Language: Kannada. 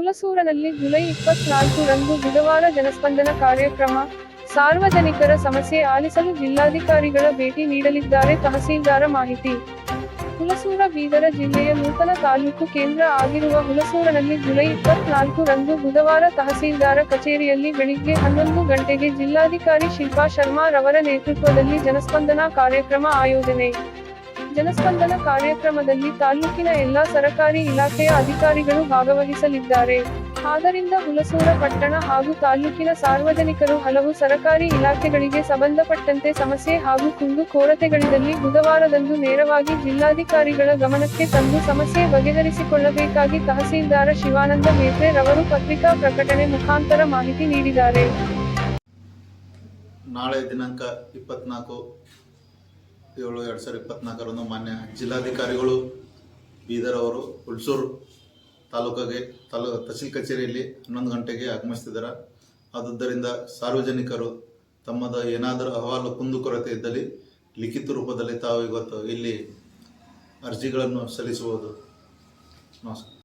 ಹುಲಸೂರಿನಲ್ಲಿ ಜುಲೈ ಇಪ್ಪತ್ನಾಲ್ಕು ರಂದು ಬುಧವಾರ ಜನಸ್ಪಂದನ ಕಾರ್ಯಕ್ರಮ. ಸಾರ್ವಜನಿಕರ ಸಮಸ್ಯೆ ಆಲಿಸಲು ಜಿಲ್ಲಾಧಿಕಾರಿಗಳ ಭೇಟಿ ನೀಡಲಿದ್ದಾರೆ ತಹಸೀಲ್ದಾರ ಮಾಹಿತಿ. ಹುಲಸೂರ ಬೀದರ ಜಿಲ್ಲೆಯ ನೂತನ ತಾಲೂಕು ಕೇಂದ್ರ ಆಗಿರುವ ಹುಲಸೂರನಲ್ಲಿ ಜುಲೈ ಇಪ್ಪತ್ನಾಲ್ಕು ರಂದು ಬುಧವಾರ ತಹಸೀಲ್ದಾರ ಕಚೇರಿಯಲ್ಲಿ ಬೆಳಿಗ್ಗೆ ಹನ್ನೊಂದು ಗಂಟೆಗೆ ಜಿಲ್ಲಾಧಿಕಾರಿ ಶಿಲ್ಪಾ ಶರ್ಮಾ ರವರ ನೇತೃತ್ವದಲ್ಲಿ ಜನಸ್ಪಂದನ ಕಾರ್ಯಕ್ರಮ ಆಯೋಜನೆ. ಜನಸ್ಪಂದನ ಕಾರ್ಯಕ್ರಮದಲ್ಲಿ ತಾಲೂಕಿನ ಎಲ್ಲಾ ಸರಕಾರಿ ಇಲಾಖೆಯ ಅಧಿಕಾರಿಗಳು ಭಾಗವಹಿಸಲಿದ್ದಾರೆ. ಆದ್ದರಿಂದ ಹುಲಸೂರ ಪಟ್ಟಣ ಹಾಗೂ ತಾಲೂಕಿನ ಸಾರ್ವಜನಿಕರು ಹಲವು ಸರಕಾರಿ ಇಲಾಖೆಗಳಿಗೆ ಸಂಬಂಧಪಟ್ಟಂತೆ ಸಮಸ್ಯೆ ಹಾಗೂ ಕುಂದು ಕೊರತೆಗಳಿದ್ದಲ್ಲಿ ಬುಧವಾರದಂದು ನೇರವಾಗಿ ಜಿಲ್ಲಾಧಿಕಾರಿಗಳ ಗಮನಕ್ಕೆ ತಂದು ಸಮಸ್ಯೆ ಬಗೆಹರಿಸಿಕೊಳ್ಳಬೇಕಾಗಿ ತಹಸೀಲ್ದಾರ ಶಿವಾನಂದ ಮೇತ್ರೆ ರವರು ಪತ್ರಿಕಾ ಪ್ರಕಟಣೆ ಮುಖಾಂತರ ಮಾಹಿತಿ ನೀಡಿದ್ದಾರೆ. ನಾಳೆ ದಿನಾಂಕ ಇಪ್ಪತ್ನಾಲ್ಕು. ಏಳು ಎರಡು ಸಾವಿರದ ಇಪ್ಪತ್ನಾಲ್ಕರಂದು ಮಾನ್ಯ ಜಿಲ್ಲಾಧಿಕಾರಿಗಳು ಬೀದರ್ ಅವರು ಹುಲ್ಸೂರು ತಾಲೂಕಿಗೆ ತಾಲೂ ತಹಸೀಲ್ ಕಚೇರಿಯಲ್ಲಿ ಹನ್ನೊಂದು ಗಂಟೆಗೆ ಆಗಮಿಸ್ತಿದ್ದಾರೆ. ಆದುದರಿಂದ ಸಾರ್ವಜನಿಕರು ತಮ್ಮದ ಏನಾದರೂ ಅಹವಾಲು ಕುಂದುಕೊರತೆ ಇದ್ದಲ್ಲಿ ಲಿಖಿತ ರೂಪದಲ್ಲಿ ತಾವು ಇವತ್ತು ಇಲ್ಲಿ ಅರ್ಜಿಗಳನ್ನು ಸಲ್ಲಿಸಬಹುದು. ನಮಸ್ಕಾರ.